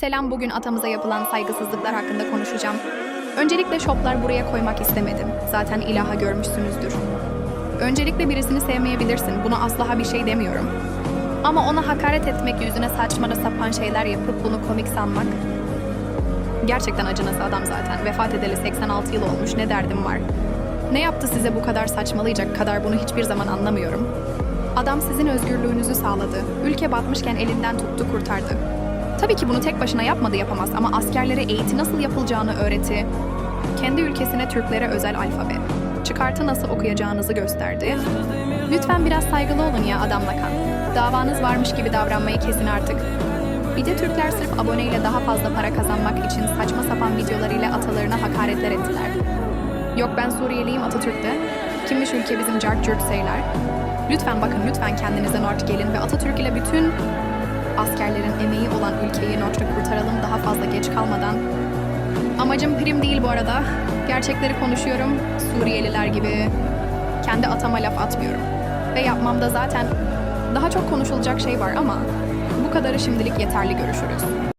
Selam bugün atamıza yapılan saygısızlıklar hakkında konuşacağım. Öncelikle şoplar buraya koymak istemedim. Zaten ilaha görmüşsünüzdür. Öncelikle birisini sevmeyebilirsin. Buna asla bir şey demiyorum. Ama ona hakaret etmek yüzüne saçma sapan şeyler yapıp bunu komik sanmak. Gerçekten acınası adam zaten. Vefat edeli 86 yıl olmuş ne derdim var. Ne yaptı size bu kadar saçmalayacak kadar bunu hiçbir zaman anlamıyorum. Adam sizin özgürlüğünüzü sağladı. Ülke batmışken elinden tuttu kurtardı. Tabii ki bunu tek başına yapmadı yapamaz ama askerlere eğiti nasıl yapılacağını öğretti. Kendi ülkesine Türklere özel alfabe. Çıkartı nasıl okuyacağınızı gösterdi. Lütfen biraz saygılı olun ya adamla kan. Davanız varmış gibi davranmayı kesin artık. Bir de Türkler sırf aboneyle daha fazla para kazanmak için saçma sapan videolarıyla atalarına hakaretler ettiler. Yok ben Suriyeliyim Atatürk'te. Kimmiş ülke bizim cart cürt. Lütfen bakın lütfen kendinize not gelin ve Atatürk ile bütün askerlerin emeği olan ülkeyi notra kurtaralım daha fazla geç kalmadan. Amacım prim değil bu arada. Gerçekleri konuşuyorum. Suriyeliler gibi kendi atama laf atmıyorum. Ve yapmamda zaten daha çok konuşulacak şey var ama bu kadarı şimdilik yeterli görüşürüz.